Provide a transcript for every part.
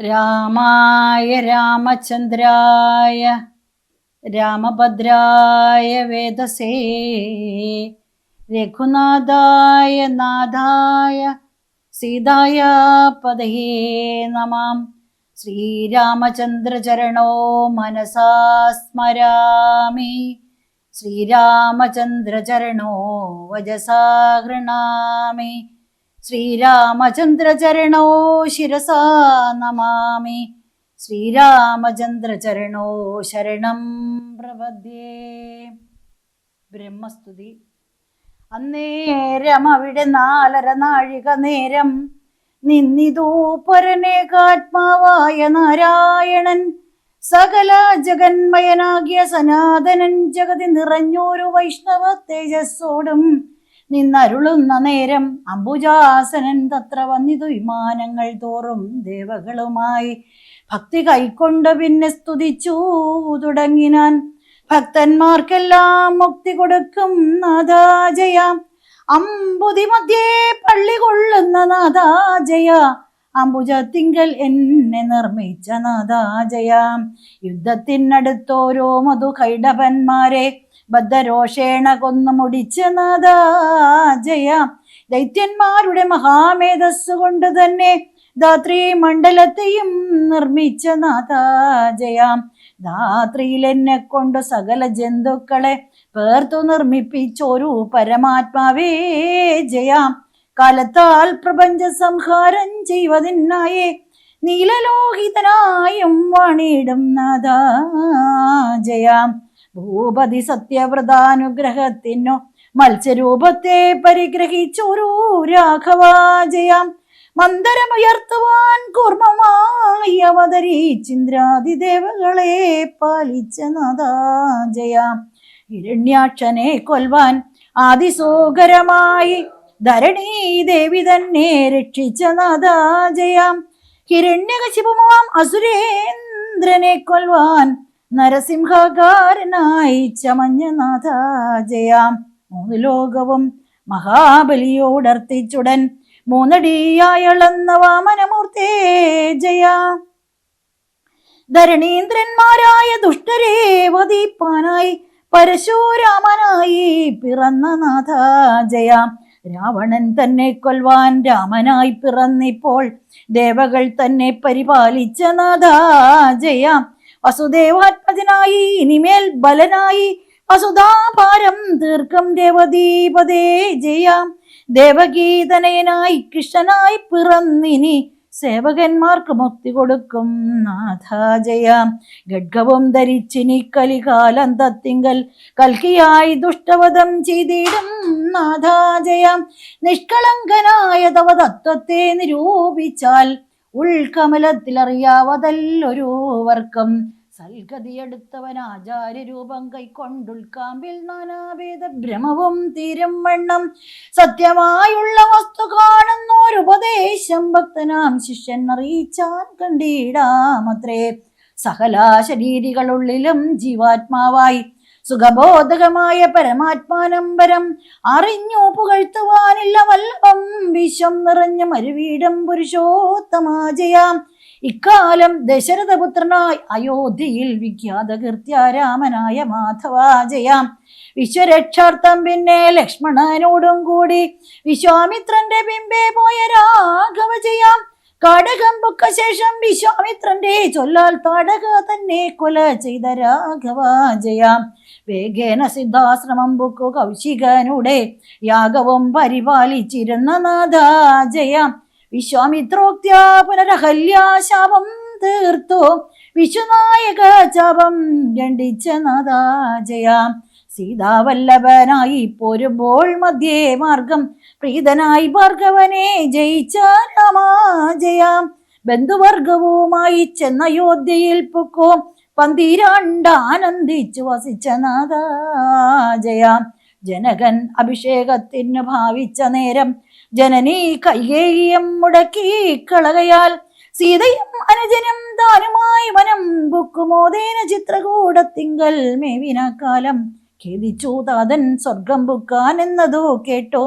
രാമായ രാമചന്ദ്രായ രാമഭദ്രായ വേദസേ രഘുനാഥായ നാഥായ സീതായ പദയേ നമാം. ശ്രീരാമചന്ദ്രചരണോ മനസാ സ്മരാമി. ശ്രീരാമചന്ദ്രചരണോ വജസാ ഗൃണാമി ശ്രീരാമചന്ദ്രചരണോ ശിരസാ നമാമി. ശ്രീരാമചന്ദ്രചരണോ ശരണം പ്രപദ്യേ. ബ്രഹ്മസ്തുതി. അന്നേരം അവിടെ നാലര നാഴിക നേരം നിന്നിതൂ പരനേകാത്മാവായ നാരായണൻ സകല ജഗന്മയനാകിയ സനാതനൻ ജഗതി നിറഞ്ഞോരു വൈഷ്ണവ തേജസ്സോടും നിന്നരുളുന്ന നേരം അംബുജാസനൻ തത്ര വന്നിതു വിമാനങ്ങൾ തോറും ദേവകളുമായി. ഭക്തി കൈക്കൊണ്ട് പിന്നെ സ്തുതിച്ചു തുടങ്ങിനാൻ. ഭക്തന്മാർക്കെല്ലാം മുക്തി കൊടുക്കും നാഥാജയ അമ്പുതി മധ്യേ പള്ളി കൊള്ളുന്ന നാഥാജയ അംബുജത്തിങ്കൽ എന്നെ നിർമ്മിച്ച നാദാജയ യുദ്ധത്തിനടുത്തോരോ മധു കൈഡപന്മാരെ ബദ്ധരോഷേണ കൊന്നു മുടിച്ച നാഥാജയ ദൈത്യന്മാരുടെ മഹാമേധസ് കൊണ്ട് തന്നെ ധാത്രി മണ്ഡലത്തെയും നിർമ്മിച്ച നാഥാജയാം ധാത്രിയിൽ എന്നെ കൊണ്ട് സകല ജന്തുക്കളെ പേർത്തു നിർമ്മിപ്പിച്ചൊരു പരമാത്മാവേ ജയാം. കാലത്താൽ പ്രപഞ്ച സംഹാരം ചെയ്വതിനായേ നീലലോഹിതനായും വാണിടും നാഥാ ജയാം. ഭൂപതി സത്യവ്രതാനുഗ്രഹത്തിനു മത്സ്യരൂപത്തെ പരിഗ്രഹിച്ചൊരു രാഘവാജയാം മന്ദരമുയർത്തുവാൻ കൂർമ്മമായി അവതരിച്ചിന്ദ്രാതിദേവകളെ പാലിച്ച നദാജയാം ഹിരണ്യാക്ഷനെ കൊൽവാൻ ആദിസോകരമായി ധരണീ ദേവി തന്നെ രക്ഷിച്ച നദാജയാം ഹിരണ്യകശിപുമാം അസുരേന്ദ്രനെ കൊൽവാൻ നരസിംഹകാരനായി ചമഞ്ഞനാഥ ജയാം. മൂന്ന് ലോകവും മഹാബലിയോടർത്തിച്ചുടൻ മൂന്നടിയായളന്ന വാമനമൂർത്തേ ജയ. ധരണീന്ദ്രന്മാരായ ദുഷ്ടരെ വധിപ്പാനായി പരശുരാമനായി പിറന്ന നാഥ ജയ. രാവണൻ തന്നെ കൊൽവാൻ രാമനായി പിറന്നിപ്പോൾ ദേവകൾ തന്നെ പരിപാലിച്ച നാഥ ജയ. വസുദേവാത്മജനായി ഇനിമേൽ ബലനായി. വസുധാഭാരം തീർക്കം ദേവദീപദേ ജയാം ദേവഗീതനയനായി കൃഷ്ണനായി പിറന്നിനി സേവകന്മാർക്ക് മുക്തി കൊടുക്കും നാഥാജയാം ഗഡ്ഗവും ധരിച്ചിനി കലികാലം തത്തിങ്കൽ. കൽക്കിയായി ദുഷ്ടവധം ചെയ്തിടും നാഥാജയാം നിഷ്കളങ്കനായ തവ തത്വത്തെ നിരൂപിച്ചാൽ ഉൾക്കമലത്തിലറിയാവതല്ലൊരു വർക്കം സൽഗതിയെടുത്തവൻ ആചാര്യരൂപം കൈക്കൊണ്ടുൾക്കാമ്പിൽ നാനാഭേദ ഭ്രമവും തീരം വണ്ണം. സത്യമായുള്ള വസ്തു കാണുന്നോരുപദേശം ഭക്തനാം ശിഷ്യൻ അറിയിച്ചാൻ കണ്ടിടാമത്രേ. സകല ശരീരികളുള്ളിലും ജീവാത്മാവായി സുഖബോധകമായ പരമാത്മാനമ്പരം അറിഞ്ഞു പുകഴ്ത്തുവാനില്ല വല്ലഭം. വിശ്വം നിറഞ്ഞ മരുവീടം പുരുഷോത്തമാജയാം. ഇക്കാലം ദശരഥപുത്രനായി അയോധ്യയിൽ വിഖ്യാത കീർത്തിയാരാമനായ മാധവാജയാം. വിശ്വരക്ഷാർത്ഥം പിന്നെ ലക്ഷ്മണനോടും കൂടി വിശ്വാമിത്രന്റെ പിമ്പേ പോയ രാഘവജയാം. കടകം പൊക്ക ശേഷം വിശ്വാമിത്രന്റെ ചൊല്ലാൽ തടക തന്നെ കൊല ചെയ്ത രാഘവാജയാം. വേഗേന സിദ്ധാശ്രമം ബുക്കു കൗശികനുടെ യാഗവും പരിപാലിച്ചിരുന്ന നാഥാജയാം വിശ്വാമിത്രോക്ത്യാ പുനരഹല്യാശാപം തീർത്തു. വിശ്വനായക ശാപം ഖണ്ഡിച്ച നാദാജയാം സീതാവല്ലഭനായി പോരുമ്പോൾ മധ്യേ മാർഗം. പ്രീതനായി ഭാർഗവനെ ജയിച്ച രാമാജയാം ബന്ധുവർഗവുമായി ചെന്നയോധ്യയിൽ പൊക്കോ. പന്തിരണ്ട് വസിച്ച വസിച്ച ജയ. ജനകൻ അഭിഷേകത്തിന് ഭാവിച്ച നേരം ജനനീ കൈകേയം മുടക്കി കളകയാൽ സീതയും അനുജനും താനുമായി വനം ബുക്കുമോദേന ചിത്രകൂടത്തിങ്കൽ മേവിനാക്കാലം. കാലം ഖേദിച്ചു താതൻ സ്വർഗം ബുക്കാൻ എന്നതോ കേട്ടോ.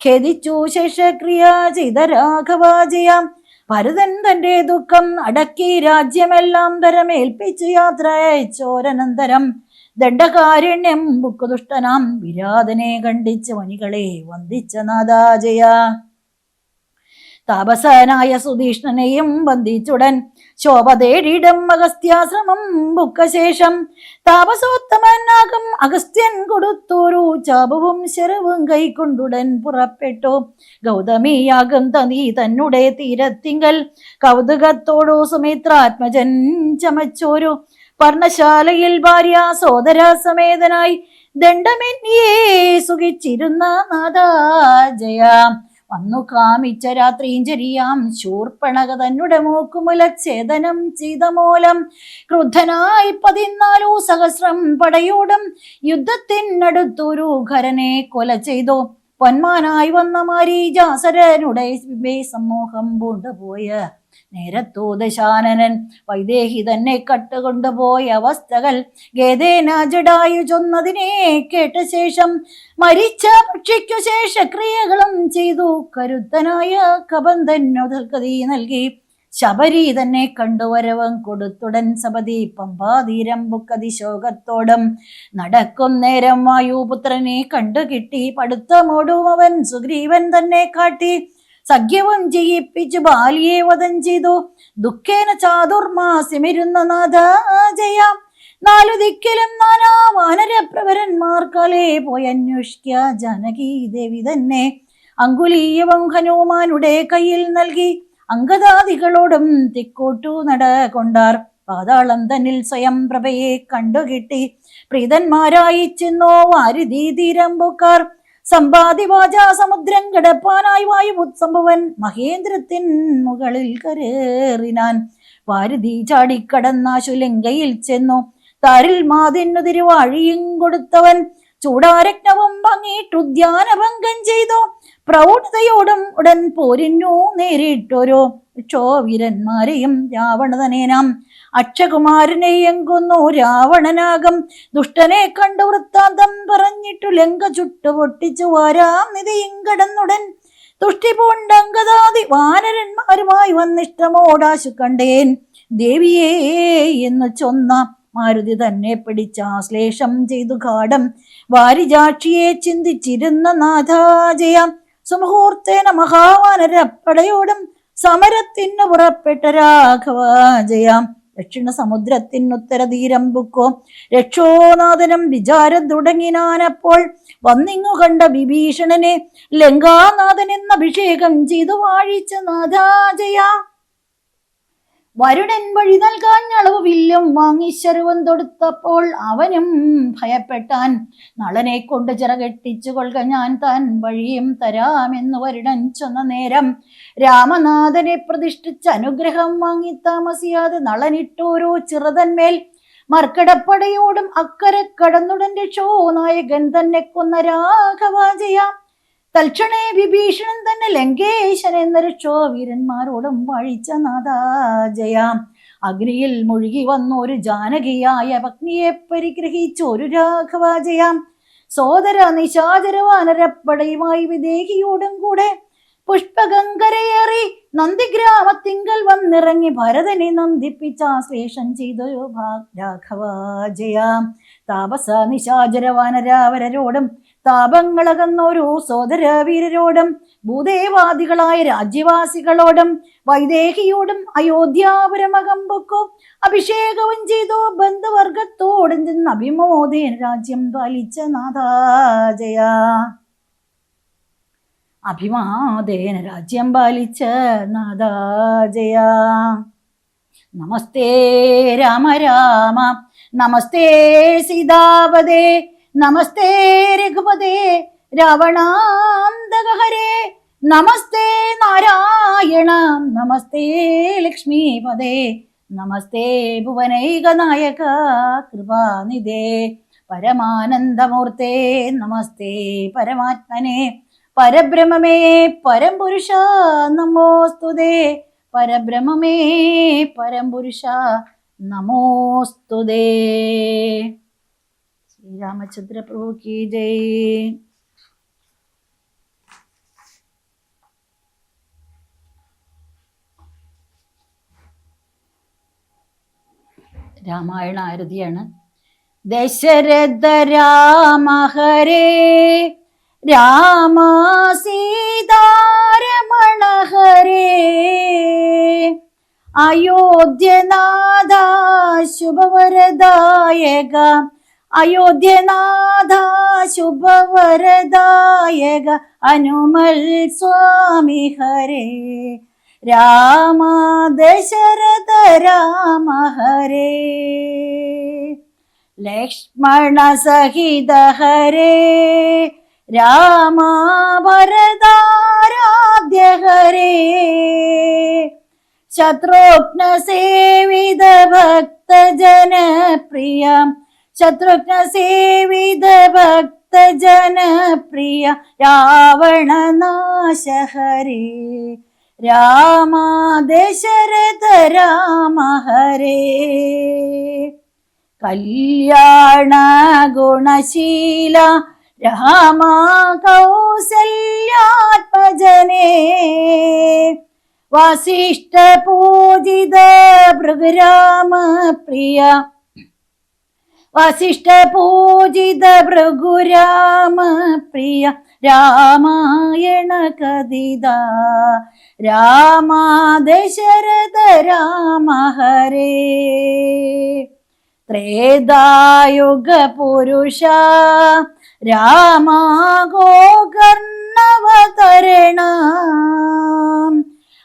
ഖേദിച്ചു ശേഷക്രിയ ചെയ്ത രാഘവാജയാം ഭരതൻ തന്റെ ദുഃഖം അടക്കി രാജ്യമെല്ലാം തരമേൽപ്പിച്ചു യാത്ര അയച്ചോരനന്തരം ദണ്ഡകാരുണ്യം ബുക്കുദുഷ്ടനാം വിരാതനെ കണ്ടിച്ച് മണികളെ വന്ദിച്ച നാദാജയ. താപസനായ സുധീഷ്ണനെയും ബന്ധിച്ചുടൻ ശോഭ തേടിയിടം അഗസ്ത്യാശ്രമം ബുക്കശേഷം താപസോത്തമനാകും. അഗസ്ത്യൻ കൊടുത്തൊരു ചാപവും ശരവും കൈക്കൊണ്ടുടൻ പുറപ്പെട്ടു. ഗൗതമിയാകും തന്നി തന്നെ തീരത്തിങ്കൽ. കൗതുകത്തോടു സുമിത്രാത്മജൻ ചമച്ചോരു പർണശാലയിൽ ഭാര്യ സോദര സമേതനായി ദണ്ഡമെന്നിയേ സുഖിച്ചിരുന്ന നാദാജയ വന്നു കാമിച്ച രാത്രിഞ്ചരിയാം ശൂർപ്പണക തന്നെ മൂക്കുമുലച്ഛേദനം ചെയ്ത മൂലം ക്രുദ്ധനായി പതിനാലു സഹസ്രം പടയോടും യുദ്ധത്തിനടുത്തൊരു ഖരനെ കൊല ചെയ്തു. പൊന്മാനായി വന്ന മാരീജാസരനുടെ സമൂഹം പൂണ്ടുപോയ നേരത്തോ ദശാനനൻ വൈദേഹി തന്നെ കട്ടുകൊണ്ടുപോയ അവസ്ഥകൾ ഗേദേന ജഡായു ചൊന്നതിനെ കേട്ട ശേഷം മരിച്ച പക്ഷിക്കു ശേഷക്രിയകളും ചെയ്തു. കരുത്തനായ കബന്ധനുതൽക്കതി നൽകി. ശബരി തന്നെ കണ്ടുവരവം കൊടുത്തുടൻ സപതി പമ്പാതീരം ബുക്കതി ശോകത്തോടും നടക്കും നേരം വായുപുത്രനെ കണ്ടുകിട്ടി. പടുത്തമോടും അവൻ സുഗ്രീവൻ തന്നെ കാട്ടി. സഖ്യവും ജയിപ്പിച്ച് ബാലിയെ വധം ചെയ്തു. ദുഃഖേന ചാതുർമാസിമിരുന്ന നാഥ ജയാം. നാലു ദിക്കിലും നാനാ വാനരപ്രവരന്മാർക്കാലേ പോയി അന്വേഷിക്ക ജാനകി ദേവി തന്നെ. അങ്കുലീയവും ഹനുമാനുടെ കയ്യിൽ നൽകി അങ്കദാദികളോടും തിക്കോട്ടു നട കൊണ്ടാർ. പാതാളം തന്നിൽ സ്വയം പ്രഭയെ കണ്ടുകിട്ടി. പ്രീതന്മാരായി ചെന്നോ വാരിധി തീരമ്പുക്കാർ സമ്പാദിവാച സമുദ്രം കിടപ്പാനായി വായുപുത്സംഭവൻ മഹേന്ദ്രത്തിൻ മുകളിൽ കരേറിനാൻ. വാരുതി ചാടിക്കടന്ന ശുലങ്കയിൽ ചെന്നു. താരിൽ മാതിന്നു തിരുവാഴിയും കൊടുത്തവൻ ചൂടാരജ്ഞവും ഭംഗിയിട്ടുദ്യാനഭംഗം ചെയ്തു. പ്രൗഢതയോടും ഉടൻ പോരിന്നു നേരിട്ടോരോ ക്ഷോവീരന്മാരെയും രാവണതനേനാം അക്ഷകുമാരനെയെങ്കുന്നു രാവണനാകം ദുഷ്ടനെ കണ്ടു വൃത്താന്തം പറഞ്ഞിട്ടു ലങ്ക ചുട്ടു പൊട്ടിച്ചു വാരാം നിധിയും കടന്നുടൻ. തുഷ്ടി പൂണ്ടങ്കതാതി വാനരന്മാരുമായി വന്നിഷ്ടമോടാശു കണ്ടേൻ. ദേവിയേ എന്ന് ചൊന്ന മാരുതി തന്നെ പിടിച്ചാശ്ലേഷം ചെയ്തു കാടം വാരിജാക്ഷിയെ ചിന്തിച്ചിരുന്ന നാഥാജയ സുമുഹൂർത്തേന മഹാവാനരപ്പടയോടും സമരത്തിന് പുറപ്പെട്ട രാഘവാജയാം ദക്ഷിണ സമുദ്രത്തിനുത്തര തീരം ബുക്കോ രക്ഷോനാഥനം വിചാരം തുടങ്ങിനാനപ്പോൾ വന്നിങ്ങു കണ്ട വിഭീഷണനെ ലങ്കാനാഥൻ എന്ന അഭിഷേകം ചെയ്തു വാഴിച്ച നാഥാജയ വരുണൻ വഴി നൽകാൻ അളവ് വില്ലും വാങ്ങി ശരുവൻ തൊടുത്തപ്പോൾ അവനും ഭയപ്പെട്ടാൻ നളനെ കൊണ്ട് ചിറകെട്ടിച്ചു കൊള്ളുക ഞാൻ താൻ വഴിയും തരാമെന്ന് വരുടൻ ചെന്ന നേരം രാമനാഥനെ പ്രതിഷ്ഠിച്ച് അനുഗ്രഹം വാങ്ങി താമസിയാതെ നളനിട്ടോരോ ചിറതന്മേൽ മർക്കടപ്പടയോടും അക്കരെ കടന്നുടൻ രക്ഷോ നായകൻ തന്നെ കൊന്ന രാഘവാജയാം തൽക്ഷണേ വിഭീഷണൻ തന്നെ ലങ്കേശൻ എന്ന രക്ഷോ വീരന്മാരോടും വഴിച്ച നാദാജയാം അഗ്നിയിൽ മുഴുകി വന്ന ഒരു ജാനകിയായ പത്നിയെ പരിഗ്രഹിച്ചു ഒരു രാഘവാജയാം സോദര നിശാചര വാനരപ്പടയുമായി വിദേഹിയോടും കൂടെ പുഷ്പഗംഗരയേറി നന്ദിഗ്രാമത്തിങ്കൽ വന്നിറങ്ങി ഭരതനെ നന്ദിപ്പിച്ചാശ്ലേഷം ചെയ്തൊരു രാഘവാജയാം താപസ നിശാചര വാനരാവരരോടും താപങ്ങളകന്നൊരു സോദര വീരരോടും ഭൂദേവാദികളായ രാജ്യവാസികളോടും വൈദേഹിയോടും അയോധ്യാപുരമകമ്പൊക്കോ അഭിഷേകവും ചെയ്തു. ബന്ധുവർഗത്തോടും ചെന്ന് അഭിമോദേന രാജ്യം പാലിച്ച നാഥാജയ അഭിമാദേന രാജ്യം പാലിച്ച നാദാജയ നമസ്തേ രാമ രാമ. നമസ്തേ സീതാപദേ നമസ്തേ രഘുപതേ രാവണാന്തകഹരേ. നമസ്തേ നാരായണ. നമസ്തേ ലക്ഷ്മീപദേ നമസ്തേ ഭുവനൈകനായക. കൃപാനിധേ. പരമാനന്ദമൂർത്തേ. നമസ്തേ പരമാത്മനെ. പരബ്രഹ്മമേ. പരംപുരുഷ. നമോസ്തുതേ. പരബ്രഹ്മമേ. പരംപുരുഷ. നമോസ്തുതേ. ശ്രീരാമചന്ദ്ര പ്രഭു കീ ജയ. രാമായണ ആരതിയാണ് ദശരഥ രാമ ഹരേ രാമ സീതാരമണ ഹരേ അയോധ്യനാഥ ശുഭവരദായക അയോധ്യനാഥ ശുഭവരദായക അനുമൽ സ്വാമി ഹരേ. രാമ ദശരഥ രാമ ഹരേ. ലക്ഷ്മണ സഹിത ഹരേ. രാമ ഭരതാരാധ്യ ഹരേ. ശത്രുഘ്ന സേവിത ഭക്തജനപ്രിയ ശത്രുഘ്ന സേവിത ഭക്തജനപ്രിയ രാവണനാശ ഹരേ രാമ ദശരഥ രാമ ഹരേ. കല്യാണ ഗുണശീല രാമ കൗസല്യാത്മജനേ. വാസിഷ്ഠ പൂജിത ഭൃഗരാമ പ്രിയ വസിഷ്ഠ പൂജിത ഭൃഗുരാമ പ്രിയ രാമായണ കഥിത. രാമ ദശരഥ രാമ ഹരേ. ത്രേതായുഗ പുരുഷ രാമ ഗോകർണവതരണ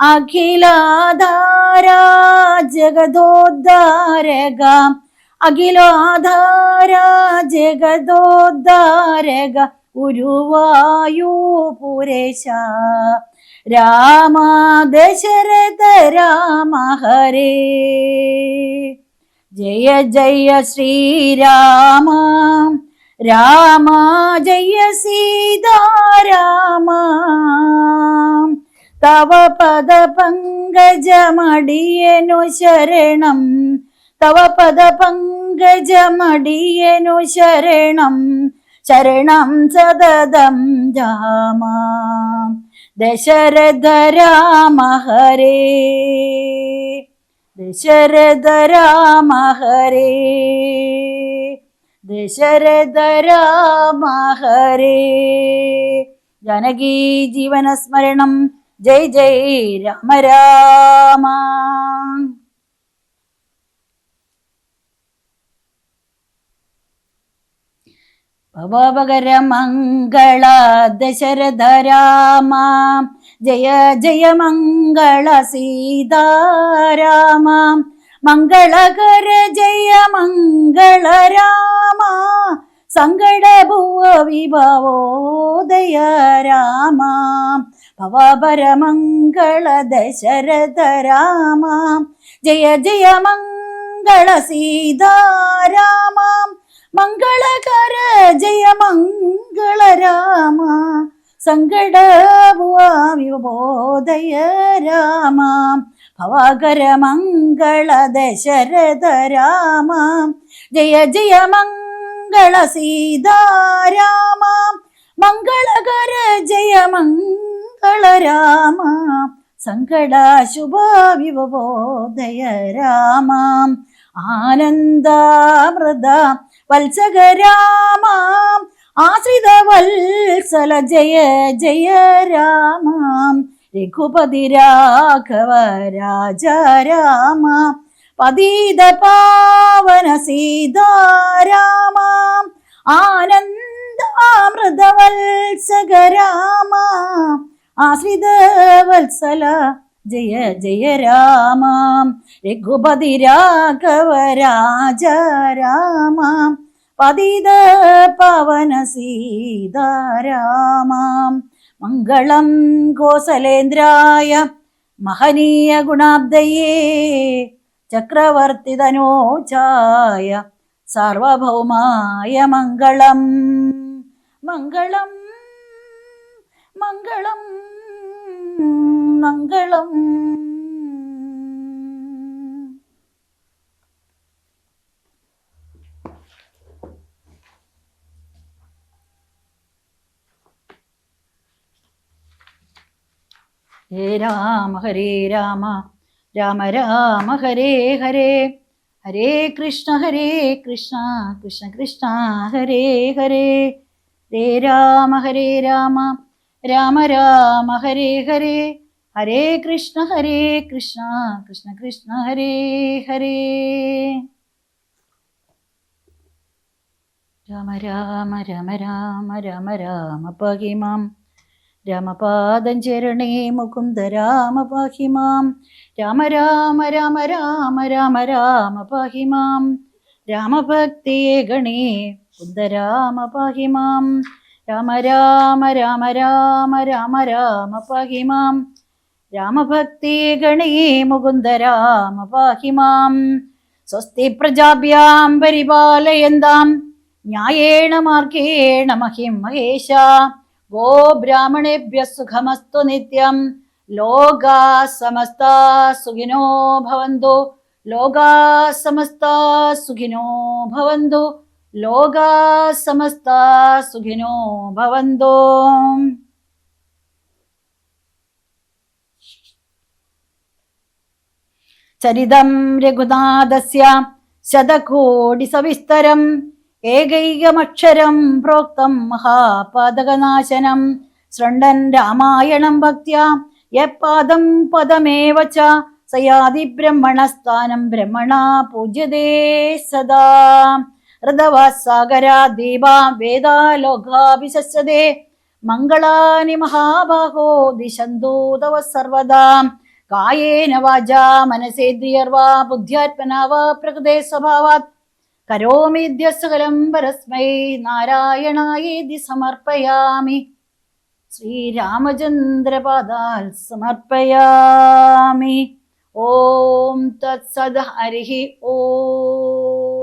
അഖിലാധാരാ ജഗദോദ്ധാരക അഖിലാധാരാ ജഗദോദ്ധാരക ഉരുവായു പുരേശ. രാമ ദശരഥ രാമ ഹരേ ജയ ജയ ശ്രീരാമ. രാമ ജയ സീതാരാമ. തവ പദ പങ്കജമടിയനു ശരണം. തവ പദ പങ്കജമടിയനു ശരണം ശരണം സതതം രാമ. ദശരഥ രാമ ഹരേ. ദശരഥ രാമ ഹരേ. ദശരഥ രാമ ഹരേ. ജനകീ ജീവനസ്മരണം. ജയ് ജയ് രാമ രാമ. ഭവകര മംഗള ദശരഥ രാമ ജയ ജയ മംഗള സീതാരാമ. മംഗളകര ജയ മംഗള രാമ സങ്കടഭുവ വിഭവോദയ രാമ ഭവപരമംഗള ദശരഥ രാമ ജയ ജയ മംഗള സീതാരാമ. മംഗളകര ജയ മംഗള രാമ സങ്കടബോധയ രാമ ഭവാകര മംഗള ദശരഥ രാമ ജയ ജയ മംഗള സീതാരാമ മംഗളകര ജയ മംഗള രാമ സങ്കടാശുഭ വിവബോധയ രാമ ആനന്ദാമൃത വത്സഗരാമാം ആശ്രിത വത്സല ജയ ജയ രാമാം. രഘുപതി രാഘവ രാജ രാമ. പതീത പാവന സീതാരാമ ആനന്ദാമൃത വത്സക ആശ്രിത വത്സല ജയ ജയ രാമാം. രഘുപതി രാഘവ രാജ രാമാം. പതിത പവന സീതാരാമാം മംഗളം കോസലേന്ദ്രായ മഹനീയ ഗുണാബ്ദയേ. ചക്രവർത്തി ചക്രവർത്തിതനോചായ സാർവഭൗമായ മംഗളം. മംഗളം മംഗളം. മംഗളം ഹേ രാമ ഹരേ രാമ. രാമ രാമ ഹരേ ഹരേ. ഹരേ കൃഷ്ണ ഹരേ കൃഷ്ണ. കൃഷ്ണ കൃഷ്ണ ഹരേ ഹരേ. ഹരേ രാമ ഹരേ രാമ. രാമ രാമ ഹരേ ഹരേ. ഹരേ കൃഷ്ണ ഹരേ കൃഷ്ണ കൃഷ്ണ കൃഷ്ണ ഹരേ ഹരേ രാമ രാമ രാമ രാമ രാമ രാമ പാഹി മാം രാമപാദം ചരണേ മുകുന്ദ രാമ പാഹി മാം രാമ രാമ രാമ രാമ രാമ രാമ പാഹി മാം രാമഭക്തിയെ ഗണേ കുന്ദ രാമ പാഹി മാം രാമ രാമ രാമ രാമ രാമ രാമ പാഹി മാം രാമഭക്തിയെ ഗണേ മുകുന്ദ രാമ പാഹി മാം. സ്വസ്തി പ്രജാഭ്യാം പരിപാലയന്താം. ന്യായേണ മാർഗേണ മഹിം മഹേശ ഗോ ബ്രാഹ്മണേഭ്യ സുഖമസ്തു നിത്യം. ലോകാ സമസ്ത സുഖിനോ ഭവന്തു. ലോകാ സമസ്ത സുഖിനോ ഭവന്തു. ലോകാ സമസ്ത സുഖിനോ ഭവന്തു. ചരിതം രഘുനാഥസ്യ ശതകോടി സവിസ്തരം. ഏകൈകമക്ഷരം പ്രോക്തം മഹാപാതകനാശനം. ശ്രണ്ടൻ രാമായണം ഭക്ത്യ യപ്പാദം പദമേവ ച. സയാതി ബ്രഹ്മണസ്ഥാനം ബ്രഹ്മണ പൂജ്യതേ സദാ. ഹൃദവാസാഗരാ ദീപ വേദാലോകാഭിശസ്യതേ മംഗളാനി മഹാബാഹോ ദിശന്തോ തവ സർവദാ. കായേന വാചാ മനസേന്ദ്രിയർവാ ബുദ്ധ്യാത്മനാ വാ പ്രകൃതേ സ്വഭാവാത്. കരോമിദ്യ സകലം പരസ്മൈ നാരായണായേതി സമർപ്പയാമി. ശ്രീരാമചന്ദ്രപാദാൽ സമർപ്പയാമി. ഓം തത്സദ് ഹരി ഓം